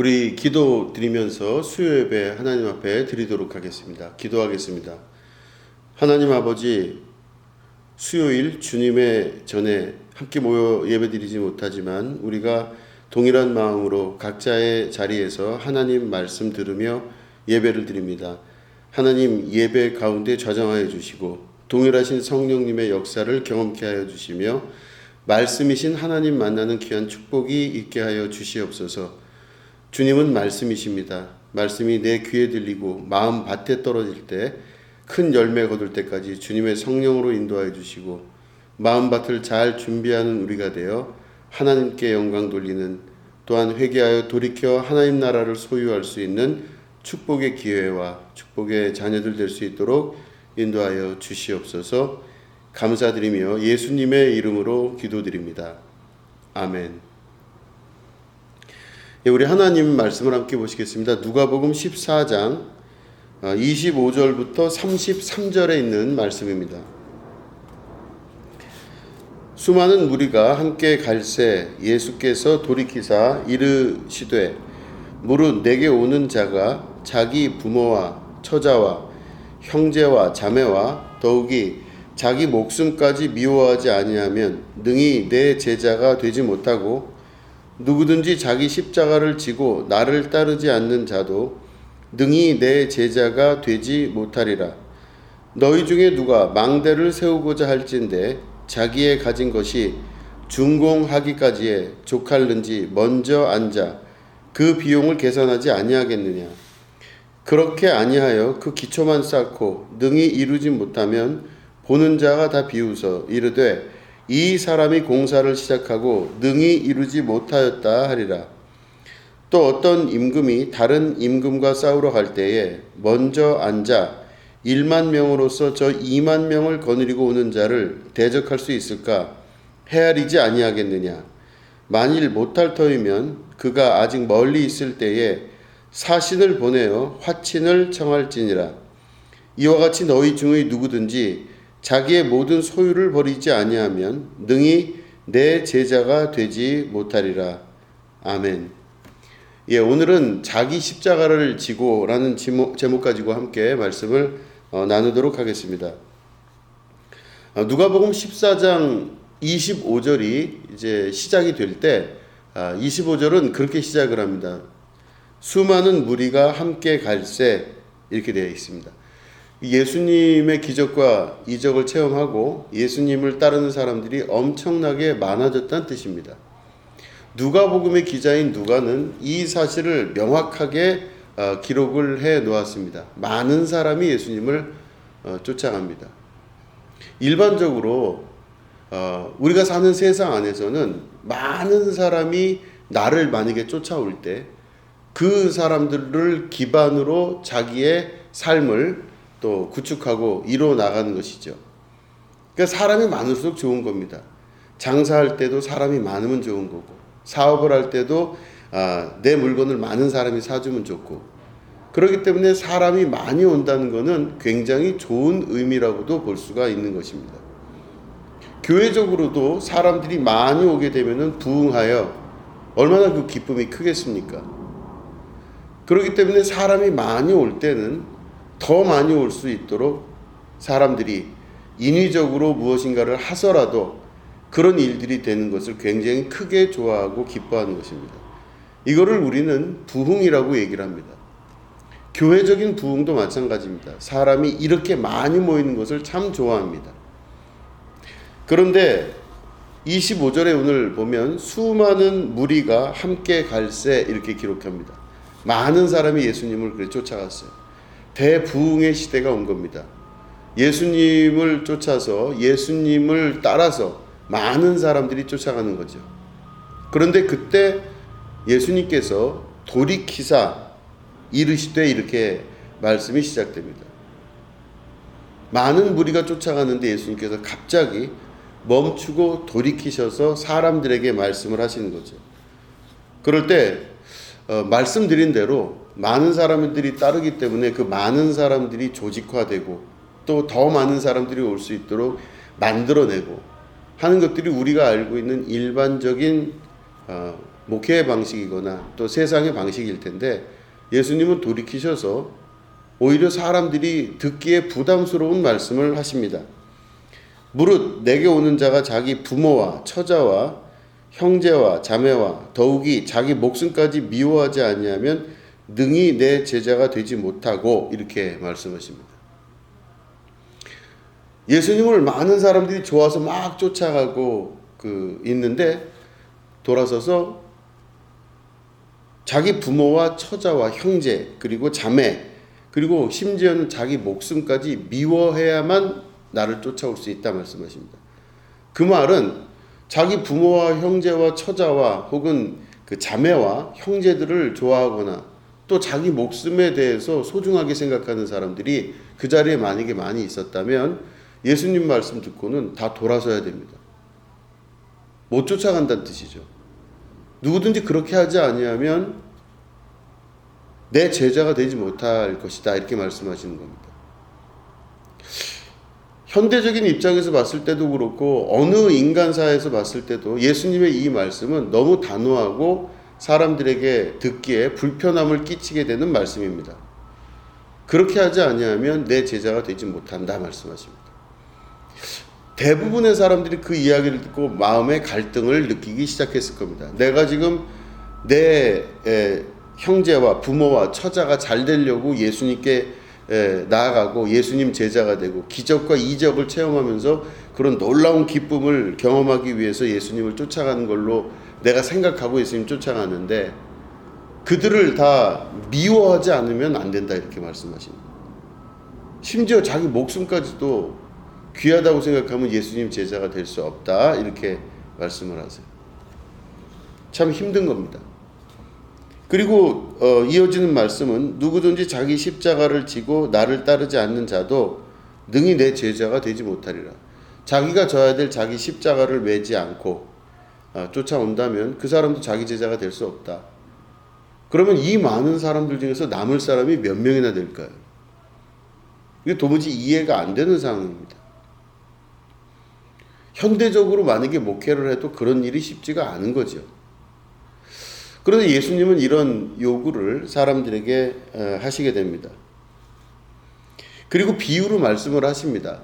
우리 기도 드리면서 수요 예배 하나님 앞에 드리도록 하겠습니다. 기도하겠습니다. 하나님 아버지 수요일 주님의 전에 함께 모여 예배드리지 못하지만 우리가 동일한 마음으로 각자의 자리에서 하나님 말씀 들으며 예배를 드립니다. 하나님 예배 가운데 좌정하여 주시고 동일하신 성령님의 역사를 경험케 하여 주시며 말씀이신 하나님 만나는 귀한 축복이 있게 하여 주시옵소서. 주님은 말씀이십니다. 말씀이 내 귀에 들리고 마음 밭에 떨어질 때 큰 열매 거둘 때까지 주님의 성령으로 인도하여 주시고 마음 밭을 잘 준비하는 우리가 되어 하나님께 영광 돌리는 또한 회개하여 돌이켜 하나님 나라를 소유할 수 있는 축복의 기회와 축복의 자녀들 될 수 있도록 인도하여 주시옵소서 감사드리며 예수님의 이름으로 기도드립니다. 아멘. 예, 우리 하나님 말씀을 함께 보시겠습니다. 누가복음 14장 25절부터 33절에 있는 말씀입니다. 수많은 무리가 함께 갈새 예수께서 돌이키사 이르시되 무릇 내게 오는 자가 자기 부모와 처자와 형제와 자매와 더욱이 자기 목숨까지 미워하지 아니하면 능히 내 제자가 되지 못하고 누구든지 자기 십자가를 지고 나를 따르지 않는 자도 능히 내 제자가 되지 못하리라. 너희 중에 누가 망대를 세우고자 할진대 자기의 가진 것이 준공하기까지에 족할는지 먼저 앉아 그 비용을 계산하지 아니하겠느냐. 그렇게 아니하여 그 기초만 쌓고 능히 이루지 못하면 보는 자가 다 비웃어 이르되 이 사람이 공사를 시작하고 능히 이루지 못하였다 하리라. 또 어떤 임금이 다른 임금과 싸우러 갈 때에 먼저 앉아 1만 명으로서 저 2만 명을 거느리고 오는 자를 대적할 수 있을까? 헤아리지 아니하겠느냐? 만일 못할 터이면 그가 아직 멀리 있을 때에 사신을 보내어 화친을 청할지니라. 이와 같이 너희 중의 누구든지 자기의 모든 소유를 버리지 아니하면 능히 내 제자가 되지 못하리라. 아멘. 예, 오늘은 자기 십자가를 지고라는 제목, 가지고 함께 말씀을 어, 나누도록 하겠습니다. 어, 누가복음 14장 25절이 이제 시작이 될 때, 아, 25절은 그렇게 시작을 합니다. 수많은 무리가 함께 갈새 이렇게 되어 있습니다. 예수님의 기적과 이적을 체험하고 예수님을 따르는 사람들이 엄청나게 많아졌다는 뜻입니다. 누가복음의 기자인 누가는 이 사실을 명확하게 어, 기록을 해 놓았습니다. 많은 사람이 예수님을 어, 쫓아갑니다. 일반적으로 어, 우리가 사는 세상 안에서는 많은 사람이 나를 만약에 쫓아올 때 그 사람들을 기반으로 자기의 삶을 또 구축하고 이루어 나가는 것이죠. 그러니까 사람이 많을수록 좋은 겁니다. 장사할 때도 사람이 많으면 좋은 거고 사업을 할 때도 아, 내 물건을 많은 사람이 사주면 좋고 그렇기 때문에 사람이 많이 온다는 것은 굉장히 좋은 의미라고도 볼 수가 있는 것입니다. 교회적으로도 사람들이 많이 오게 되면 부흥하여 얼마나 그 기쁨이 크겠습니까? 그렇기 때문에 사람이 많이 올 때는 더 많이 올 수 있도록 사람들이 인위적으로 무엇인가를 하서라도 그런 일들이 되는 것을 굉장히 크게 좋아하고 기뻐하는 것입니다. 이거를 우리는 부흥이라고 얘기를 합니다. 교회적인 부흥도 마찬가지입니다. 사람이 이렇게 많이 모이는 것을 참 좋아합니다. 그런데 25절에 오늘 보면 수많은 무리가 함께 갈새 이렇게 기록합니다. 많은 사람이 예수님을 그래 쫓아갔어요. 대부흥의 시대가 온 겁니다. 예수님을 쫓아서 예수님을 따라서 많은 사람들이 쫓아가는 거죠. 그런데 그때 예수님께서 돌이키사 이르시되 이렇게 말씀이 시작됩니다. 많은 무리가 쫓아가는데 예수님께서 갑자기 멈추고 돌이키셔서 사람들에게 말씀을 하시는 거죠. 그럴 때 어, 말씀드린 대로 많은 사람들이 따르기 때문에 그 많은 사람들이 조직화되고 또 더 많은 사람들이 올 수 있도록 만들어내고 하는 것들이 우리가 알고 있는 일반적인 어, 목회의 방식이거나 또 세상의 방식일 텐데 예수님은 돌이키셔서 오히려 사람들이 듣기에 부담스러운 말씀을 하십니다. 무릇 내게 오는 자가 자기 부모와 처자와 형제와 자매와 더욱이 자기 목숨까지 미워하지 아니하면 능히 내 제자가 되지 못하고 이렇게 말씀하십니다. 예수님을 많은 사람들이 좋아서 막 쫓아가고 그 있는데 돌아서서 자기 부모와 처자와 형제 그리고 자매 그리고 심지어는 자기 목숨까지 미워해야만 나를 쫓아올 수 있다 말씀하십니다. 그 말은 자기 부모와 형제와 처자와 혹은 그 자매와 형제들을 좋아하거나 또 자기 목숨에 대해서 소중하게 생각하는 사람들이 그 자리에 만약에 많이 있었다면 예수님 말씀 듣고는 다 돌아서야 됩니다. 못 쫓아간다는 뜻이죠. 누구든지 그렇게 하지 아니하면 내 제자가 되지 못할 것이다 이렇게 말씀하시는 겁니다. 현대적인 입장에서 봤을 때도 그렇고 어느 인간사에서 봤을 때도 예수님의 이 말씀은 너무 단호하고 사람들에게 듣기에 불편함을 끼치게 되는 말씀입니다. 그렇게 하지 아니하면 내 제자가 되지 못한다 말씀하십니다. 대부분의 사람들이 그 이야기를 듣고 마음의 갈등을 느끼기 시작했을 겁니다. 내가 지금 내 에, 형제와 부모와 처자가 잘 되려고 예수님께 에, 나아가고 예수님 제자가 되고 기적과 이적을 체험하면서 그런 놀라운 기쁨을 경험하기 위해서 예수님을 쫓아가는 걸로 내가 생각하고 예수님 쫓아가는데 그들을 다 미워하지 않으면 안 된다 이렇게 말씀하십니다. 심지어 자기 목숨까지도 귀하다고 생각하면 예수님 제자가 될 수 없다 이렇게 말씀을 하세요. 참 힘든 겁니다. 그리고 어, 이어지는 말씀은 누구든지 자기 십자가를 지고 나를 따르지 않는 자도 능히 내 제자가 되지 못하리라. 자기가 져야 될 자기 십자가를 매지 않고 어, 쫓아온다면 그 사람도 자기 제자가 될 수 없다. 그러면 이 많은 사람들 중에서 남을 사람이 몇 명이나 될까요? 이게 도무지 이해가 안 되는 상황입니다. 현대적으로 만약에 목회를 해도 그런 일이 쉽지가 않은 거죠. 그런데 예수님은 이런 요구를 사람들에게 어, 하시게 됩니다. 그리고 비유로 말씀을 하십니다.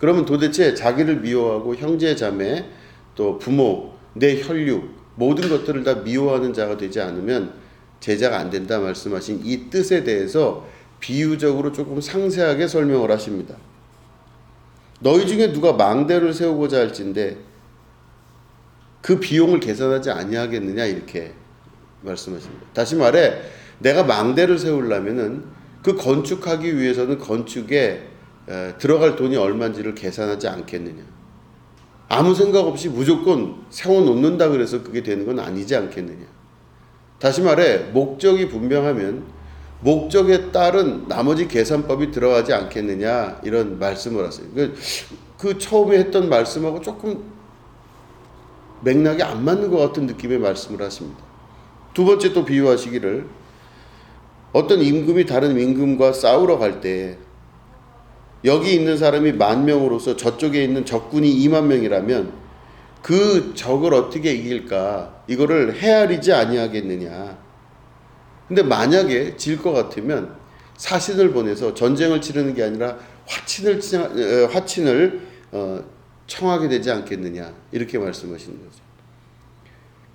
그러면 도대체 자기를 미워하고 형제 자매 또 부모 내 혈육 모든 것들을 다 미워하는 자가 되지 않으면 제자가 안 된다 말씀하신 이 뜻에 대해서 비유적으로 조금 상세하게 설명을 하십니다. 너희 중에 누가 망대를 세우고자 할진데 그 비용을 계산하지 아니하겠느냐 이렇게 말씀하십니다. 다시 말해 내가 망대를 세우려면은 그 건축하기 위해서는 건축에 들어갈 돈이 얼마인지를 계산하지 않겠느냐. 아무 생각 없이 무조건 세워 놓는다 그래서 그게 되는 건 아니지 않겠느냐. 다시 말해 목적이 분명하면 목적에 따른 나머지 계산법이 들어가지 않겠느냐 이런 말씀을 하세요. 그, 그 처음에 했던 말씀하고 조금 맥락이 안 맞는 것 같은 느낌의 말씀을 하십니다. 두 번째 또 비유하시기를 어떤 임금이 다른 임금과 싸우러 갈 때 여기 있는 사람이 만 명으로서 저쪽에 있는 적군이 2만 명이라면 그 적을 어떻게 이길까 이거를 헤아리지 아니하겠느냐. 근데 만약에 질 것 같으면 사신을 보내서 전쟁을 치르는 게 아니라 화친을 화친을 어, 청하게 되지 않겠느냐 이렇게 말씀하시는 거죠.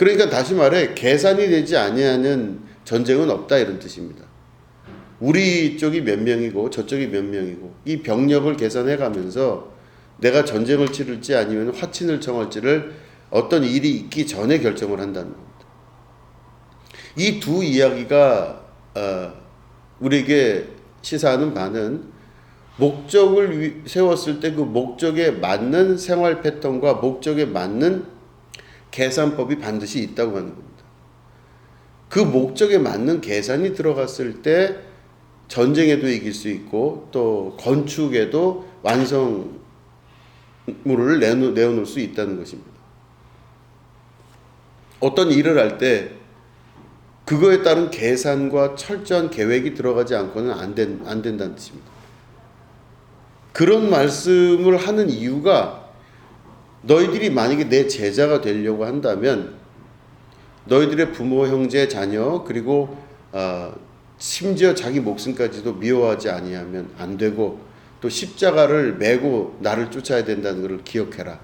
그러니까 다시 말해 계산이 되지 아니하는 전쟁은 없다 이런 뜻입니다. 우리 쪽이 몇 명이고 저쪽이 몇 명이고 이 병력을 계산해 가면서 내가 전쟁을 치를지 아니면 화친을 청할지를 어떤 일이 있기 전에 결정을 한다는 겁니다. 이 두 이야기가 어, 우리에게 시사하는 바는 목적을 세웠을 때 그 목적에 맞는 생활 패턴과 목적에 맞는 계산법이 반드시 있다고 하는 겁니다. 그 목적에 맞는 계산이 들어갔을 때 전쟁에도 이길 수 있고 또 건축에도 완성물을 내놓, 내어놓을 수 있다는 것입니다. 어떤 일을 할 때 그거에 따른 계산과 철저한 계획이 들어가지 않고는 안, 된, 안 된다는 뜻입니다. 그런 말씀을 하는 이유가 너희들이 만약에 내 제자가 되려고 한다면 너희들의 부모, 형제, 자녀 그리고 어, 심지어 자기 목숨까지도 미워하지 아니하면 안 되고 또 십자가를 메고 나를 쫓아야 된다는 것을 기억해라.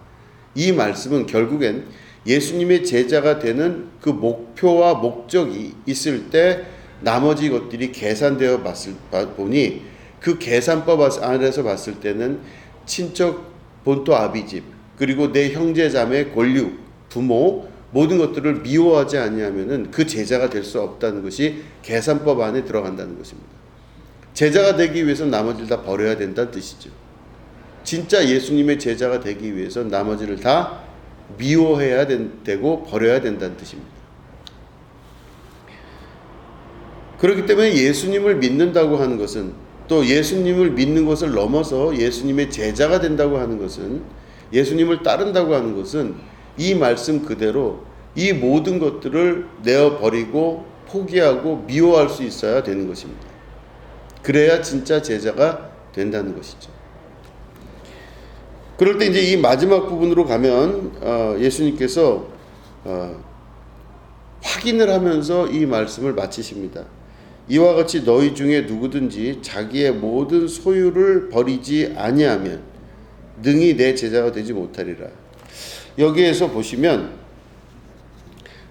이 말씀은 결국엔 예수님의 제자가 되는 그 목표와 목적이 있을 때 나머지 것들이 계산되어 봤을 보니 그 계산법 안에서 봤을 때는 친척 본토 아비집 그리고 내 형제 자매 권류 부모 모든 것들을 미워하지 아니하면은 그 제자가 될 수 없다는 것이 계산법 안에 들어간다는 것입니다. 제자가 되기 위해서 나머지를 다 버려야 된다는 뜻이죠. 진짜 예수님의 제자가 되기 위해서 나머지를 다 미워해야 되고 버려야 된다는 뜻입니다. 그렇기 때문에 예수님을 믿는다고 하는 것은 또 예수님을 믿는 것을 넘어서 예수님의 제자가 된다고 하는 것은 예수님을 따른다고 하는 것은 이 말씀 그대로 이 모든 것들을 내어 버리고 포기하고 미워할 수 있어야 되는 것입니다. 그래야 진짜 제자가 된다는 것이죠. 그럴 때 이제 이 마지막 부분으로 가면 어, 예수님께서 어, 확인을 하면서 이 말씀을 마치십니다. 이와 같이 너희 중에 누구든지 자기의 모든 소유를 버리지 아니하면 능히 내 제자가 되지 못하리라. 여기에서 보시면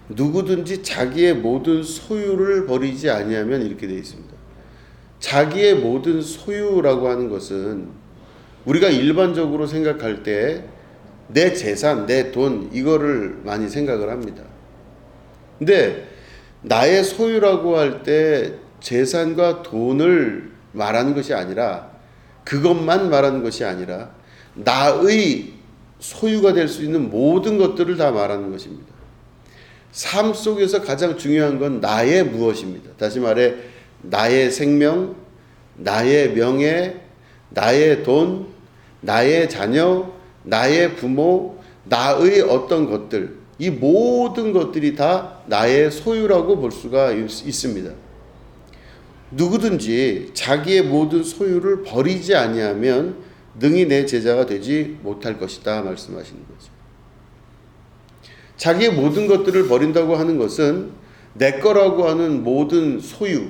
누구든지 자기의 모든 소유를 버리지 아니하면 이렇게 되어 있습니다. 자기의 모든 소유라고 하는 것은 우리가 일반적으로 생각할 때 내 재산, 내 돈 이거를 많이 생각을 합니다. 근데 나의 소유라고 할 때 재산과 돈을 말하는 것이 아니라 그것만 말하는 것이 아니라 나의 소유가 될 수 있는 모든 것들을 다 말하는 것입니다. 삶 속에서 가장 중요한 건 나의 무엇입니다. 다시 말해 나의 생명, 나의 명예, 나의 돈, 나의 자녀, 나의 부모, 나의 어떤 것들, 이 모든 것들이 다 나의 소유라고 볼 수가 있습니다. 누구든지 자기의 모든 소유를 버리지 아니하면 능히 내 제자가 되지 못할 것이다 말씀하시는 거죠. 자기의 모든 것들을 버린다고 하는 것은 내 거라고 하는 모든 소유,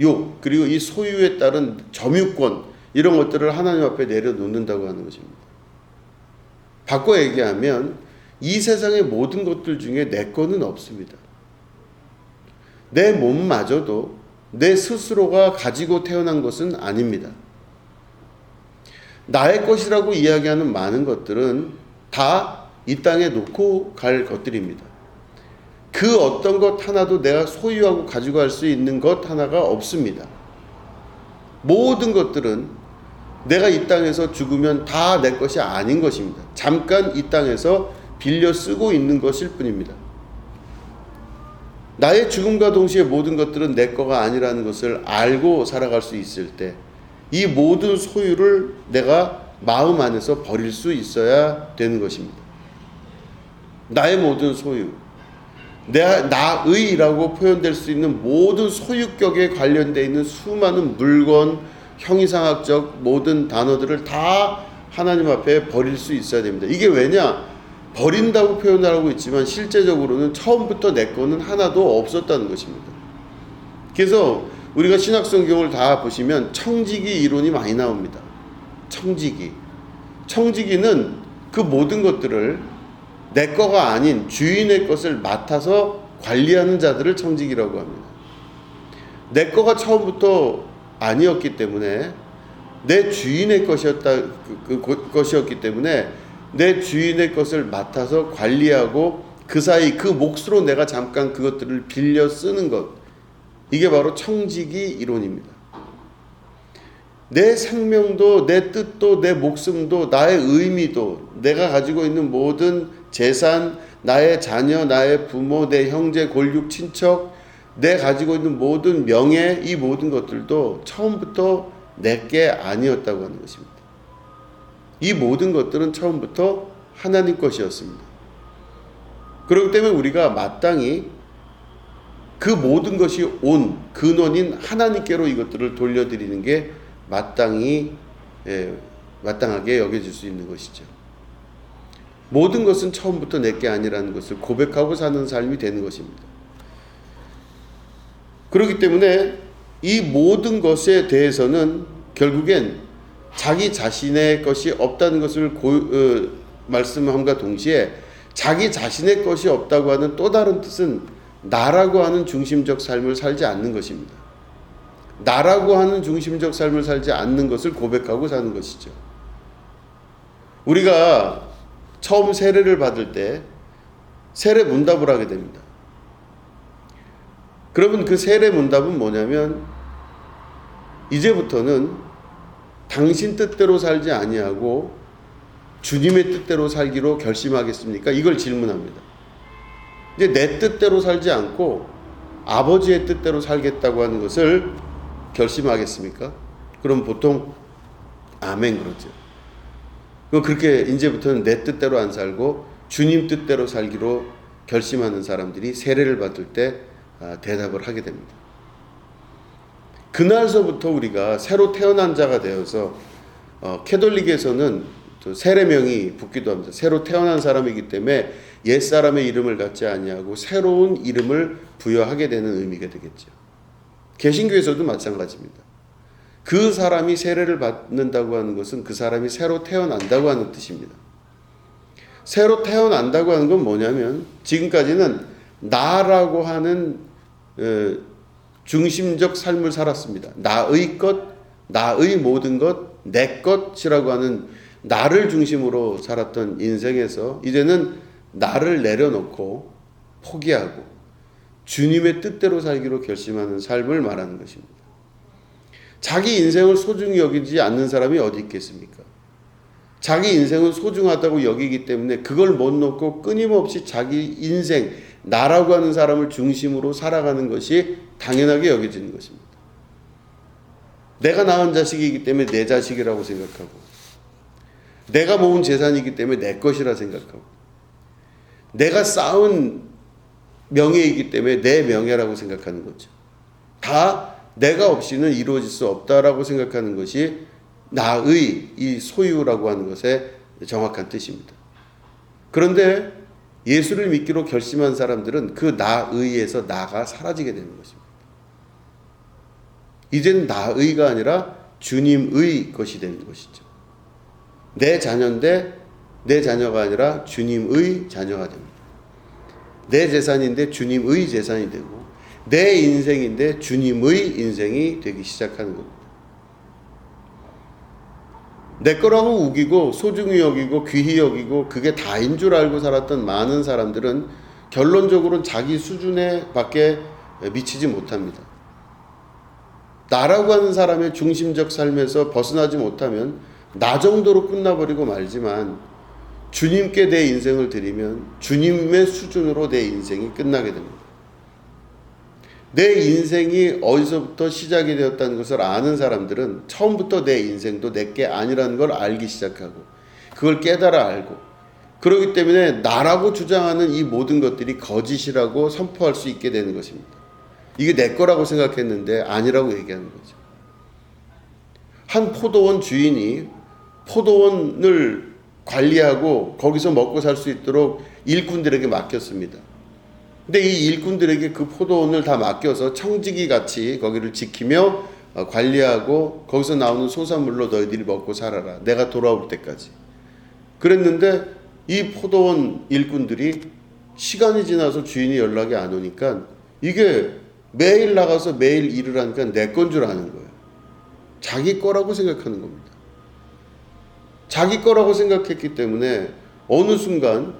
욕, 그리고 이 소유에 따른 점유권, 이런 것들을 하나님 앞에 내려놓는다고 하는 것입니다. 바꿔 얘기하면 이 세상의 모든 것들 중에 내 거는 없습니다. 내 몸마저도 내 스스로가 가지고 태어난 것은 아닙니다. 나의 것이라고 이야기하는 많은 것들은 다 이 땅에 놓고 갈 것들입니다. 그 어떤 것 하나도 내가 소유하고 가지고 갈 수 있는 것 하나가 없습니다. 모든 것들은 내가 이 땅에서 죽으면 다 내 것이 아닌 것입니다. 잠깐 이 땅에서 빌려 쓰고 있는 것일 뿐입니다. 나의 죽음과 동시에 모든 것들은 내 거가 아니라는 것을 알고 살아갈 수 있을 때, 이 모든 소유를 내가 마음 안에서 버릴 수 있어야 되는 것입니다. 나의 모든 소유, 내 나의라고 표현될 수 있는 모든 소유격에 관련되어 있는 수많은 물건, 형이상학적 모든 단어들을 다 하나님 앞에 버릴 수 있어야 됩니다. 이게 왜냐? 버린다고 표현하고 있지만 실제적으로는 처음부터 내 거는 하나도 없었다는 것입니다. 그래서 우리가 신학 성경을 다 보시면 청지기 이론이 많이 나옵니다. 청지기. 청지기는 그 모든 것들을 내 거가 아닌 주인의 것을 맡아서 관리하는 자들을 청지기라고 합니다. 내 거가 처음부터 아니었기 때문에 내 주인의 것이었다 그, 그 것이었기 때문에 내 주인의 것을 맡아서 관리하고 그 사이 그 몫으로 내가 잠깐 그것들을 빌려 쓰는 것 이게 바로 청지기 이론입니다. 내 생명도 내 뜻도 내 목숨도 나의 의미도 내가 가지고 있는 모든 재산 나의 자녀 나의 부모 내 형제 골육 친척 내 가지고 있는 모든 명예 이 모든 것들도 처음부터 내게 아니었다고 하는 것입니다. 이 모든 것들은 처음부터 하나님 것이었습니다. 그렇기 때문에 우리가 마땅히 그 모든 것이 온 근원인 하나님께로 이것들을 돌려드리는 게 마땅히 예, 마땅하게 여겨질 수 있는 것이죠. 모든 것은 처음부터 내게 아니라는 것을 고백하고 사는 삶이 되는 것입니다. 그렇기 때문에 이 모든 것에 대해서는 결국엔 자기 자신의 것이 없다는 것을 고, 어, 말씀함과 동시에 자기 자신의 것이 없다고 하는 또 다른 뜻은 나라고 하는 중심적 삶을 살지 않는 것입니다. 나라고 하는 중심적 삶을 살지 않는 것을 고백하고 사는 것이죠. 우리가 처음 세례를 받을 때 세례 문답을 하게 됩니다. 그러면 그 세례 문답은 뭐냐면 이제부터는 당신 뜻대로 살지 아니하고 주님의 뜻대로 살기로 결심하겠습니까? 이걸 질문합니다. 이제 내 뜻대로 살지 않고 아버지의 뜻대로 살겠다고 하는 것을 결심하겠습니까? 그럼 보통 아멘 그러죠. 그 그렇게 이제부터는 내 뜻대로 안 살고 주님 뜻대로 살기로 결심하는 사람들이 세례를 받을 때 아, 대답을 하게 됩니다. 그날서부터 우리가 새로 태어난 자가 되어서 어, 캐톨릭에서는 세례명이 붙기도 합니다. 새로 태어난 사람이기 때문에 옛 사람의 이름을 갖지 아니하고 새로운 이름을 부여하게 되는 의미가 되겠죠. 개신교에서도 마찬가지입니다. 그 사람이 세례를 받는다고 하는 것은 그 사람이 새로 태어난다고 하는 뜻입니다. 새로 태어난다고 하는 건 뭐냐면 지금까지는 나라고 하는 어, 중심적 삶을 살았습니다. 나의 것, 나의 모든 것, 내 것이라고 하는 나를 중심으로 살았던 인생에서 이제는 나를 내려놓고 포기하고 주님의 뜻대로 살기로 결심하는 삶을 말하는 것입니다. 자기 인생을 소중히 여기지 않는 사람이 어디 있겠습니까? 자기 인생은 소중하다고 여기기 때문에 그걸 못 놓고 끊임없이 자기 인생, 나라고 하는 사람을 중심으로 살아가는 것이 당연하게 여겨지는 것입니다. 내가 낳은 자식이기 때문에 내 자식이라고 생각하고, 내가 모은 재산이기 때문에 내 것이라 생각하고, 내가 쌓은 명예이기 때문에 내 명예라고 생각하는 거죠. 다 내가 없이는 이루어질 수 없다라고 생각하는 것이 나의 이 소유라고 하는 것의 정확한 뜻입니다. 그런데 예수를 믿기로 결심한 사람들은 그 나의에서 나가 사라지게 되는 것입니다. 이제는 나의가 아니라 주님의 것이 되는 것이죠. 내 자녀인데 내 자녀가 아니라 주님의 자녀가 됩니다. 내 재산인데 주님의 재산이 되고 내 인생인데 주님의 인생이 되기 시작하는 겁니다. 내 거라고 우기고 소중히 여기고 귀히 여기고 그게 다인 줄 알고 살았던 많은 사람들은 결론적으로는 자기 수준에 밖에 미치지 못합니다. 나라고 하는 사람의 중심적 삶에서 벗어나지 못하면 나 정도로 끝나버리고 말지만 주님께 내 인생을 드리면 주님의 수준으로 내 인생이 끝나게 됩니다. 내 인생이 어디서부터 시작이 되었다는 것을 아는 사람들은 처음부터 내 인생도 내게 아니라는 걸 알기 시작하고 그걸 깨달아 알고 그렇기 때문에 나라고 주장하는 이 모든 것들이 거짓이라고 선포할 수 있게 되는 것입니다. 이게 내 거라고 생각했는데 아니라고 얘기하는 거죠. 한 포도원 주인이 포도원을 관리하고 거기서 먹고 살 수 있도록 일꾼들에게 맡겼습니다. 근데 이 일꾼들에게 그 포도원을 다 맡겨서 청지기 같이 거기를 지키며 어, 관리하고 거기서 나오는 소산물로 너희들이 먹고 살아라. 내가 돌아올 때까지. 그랬는데 이 포도원 일꾼들이 시간이 지나서 주인이 연락이 안 오니까 이게 매일 나가서 매일 일을 하니까 내 건 줄 아는 거예요. 자기 거라고 생각하는 겁니다. 자기 거라고 생각했기 때문에 어느 순간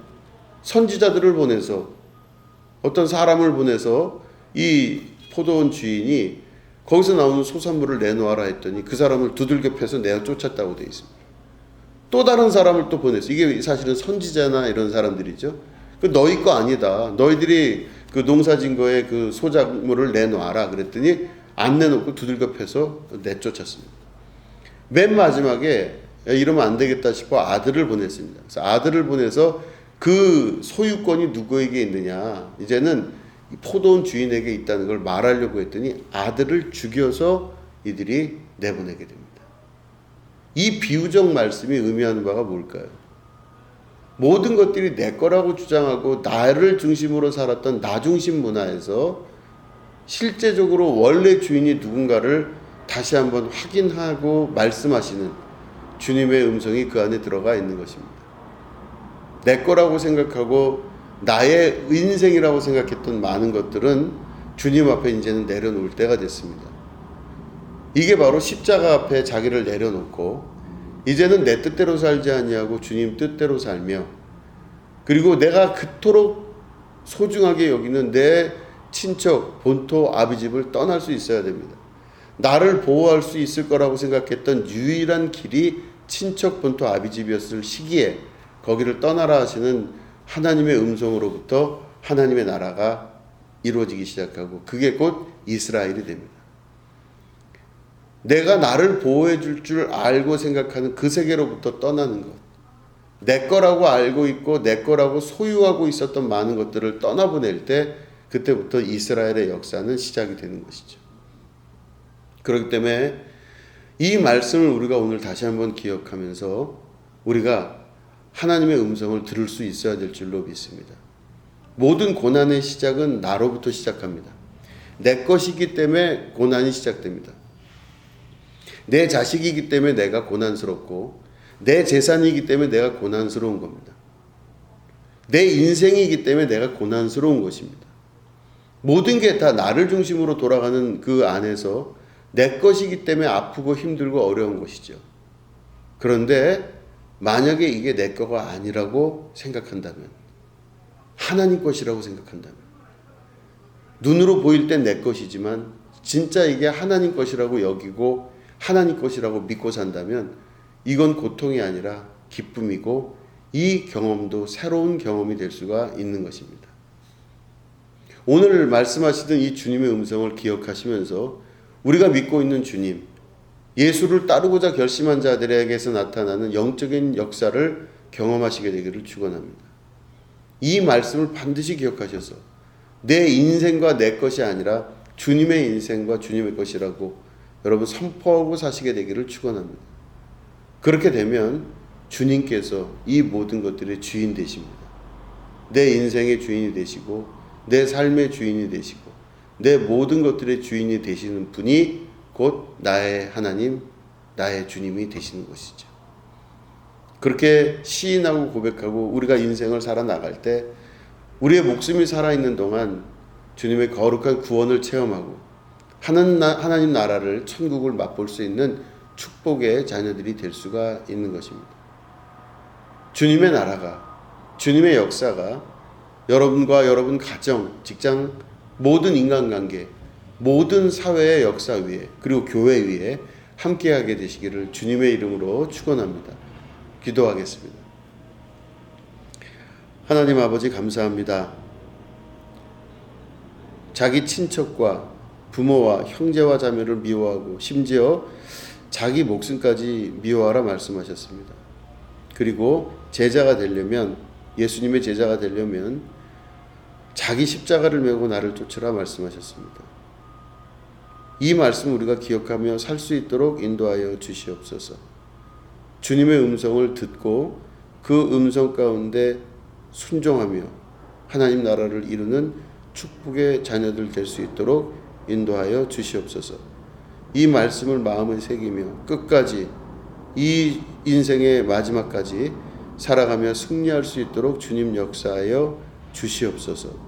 선지자들을 보내서 어떤 사람을 보내서 이 포도원 주인이 거기서 나오는 소산물을 내놓아라 했더니 그 사람을 두들겨 패서 내어 쫓았다고 되어 있습니다. 또 다른 사람을 또 보냈어. 이게 사실은 선지자나 이런 사람들이죠. 그 너희 거 아니다. 너희들이 그 농사진 거에 그 소작물을 내놓아라 그랬더니 안 내놓고 두들겨 패서 내쫓았습니다. 맨 마지막에 이러면 안 되겠다 싶어 아들을 보냈습니다. 그래서 아들을 보내서 그 소유권이 누구에게 있느냐 이제는 포도원 주인에게 있다는 걸 말하려고 했더니 아들을 죽여서 이들이 내보내게 됩니다. 이 비유적 말씀이 의미하는 바가 뭘까요? 모든 것들이 내 거라고 주장하고 나를 중심으로 살았던 나 중심 문화에서 실제적으로 원래 주인이 누군가를 다시 한번 확인하고 말씀하시는 주님의 음성이 그 안에 들어가 있는 것입니다. 내 거라고 생각하고 나의 인생이라고 생각했던 많은 것들은 주님 앞에 이제는 내려놓을 때가 됐습니다. 이게 바로 십자가 앞에 자기를 내려놓고 이제는 내 뜻대로 살지 아니하고 주님 뜻대로 살며 그리고 내가 그토록 소중하게 여기는 내 친척 본토 아비집을 떠날 수 있어야 됩니다. 나를 보호할 수 있을 거라고 생각했던 유일한 길이 친척 본토 아비집이었을 시기에 거기를 떠나라 하시는 하나님의 음성으로부터 하나님의 나라가 이루어지기 시작하고 그게 곧 이스라엘이 됩니다. 내가 나를 보호해 줄 줄 알고 생각하는 그 세계로부터 떠나는 것. 내 거라고 알고 있고 내 거라고 소유하고 있었던 많은 것들을 떠나보낼 때 그때부터 이스라엘의 역사는 시작이 되는 것이죠. 그렇기 때문에 이 말씀을 우리가 오늘 다시 한번 기억하면서 우리가 하나님의 음성을 들을 수 있어야 될 줄로 믿습니다. 모든 고난의 시작은 나로부터 시작합니다. 내 것이기 때문에 고난이 시작됩니다. 내 자식이기 때문에 내가 고난스럽고 내 재산이기 때문에 내가 고난스러운 겁니다. 내 인생이기 때문에 내가 고난스러운 것입니다. 모든 게 다 나를 중심으로 돌아가는 그 안에서 내 것이기 때문에 아프고 힘들고 어려운 것이죠. 그런데 만약에 이게 내 거가 아니라고 생각한다면 하나님 것이라고 생각한다면 눈으로 보일 땐 내 것이지만 진짜 이게 하나님 것이라고 여기고 하나님 것이라고 믿고 산다면 이건 고통이 아니라 기쁨이고 이 경험도 새로운 경험이 될 수가 있는 것입니다. 오늘 말씀하시던 이 주님의 음성을 기억하시면서 우리가 믿고 있는 주님, 예수를 따르고자 결심한 자들에게서 나타나는 영적인 역사를 경험하시게 되기를 축원합니다. 이 말씀을 반드시 기억하셔서 내 인생과 내 것이 아니라 주님의 인생과 주님의 것이라고 여러분 선포하고 사시게 되기를 축원합니다. 그렇게 되면 주님께서 이 모든 것들의 주인 되십니다. 내 인생의 주인이 되시고 내 삶의 주인이 되시고 내 모든 것들의 주인이 되시는 분이 곧 나의 하나님, 나의 주님이 되시는 것이죠. 그렇게 시인하고 고백하고 우리가 인생을 살아나갈 때 우리의 목숨이 살아있는 동안 주님의 거룩한 구원을 체험하고 하나님 나라를 천국을 맛볼 수 있는 축복의 자녀들이 될 수가 있는 것입니다. 주님의 나라가 주님의 역사가 여러분과 여러분 가정, 직장 모든 인간관계, 모든 사회의 역사 위에 그리고 교회 위에 함께하게 되시기를 주님의 이름으로 축원합니다. 기도하겠습니다. 하나님 아버지 감사합니다. 자기 친척과 부모와 형제와 자매를 미워하고 심지어 자기 목숨까지 미워하라 말씀하셨습니다. 그리고 제자가 되려면 예수님의 제자가 되려면 자기 십자가를 메고 나를 쫓으라 말씀하셨습니다. 이 말씀 우리가 기억하며 살 수 있도록 인도하여 주시옵소서. 주님의 음성을 듣고 그 음성 가운데 순종하며 하나님 나라를 이루는 축복의 자녀들 될 수 있도록 인도하여 주시옵소서. 이 말씀을 마음에 새기며 끝까지 이 인생의 마지막까지 살아가며 승리할 수 있도록 주님 역사하여 주시옵소서.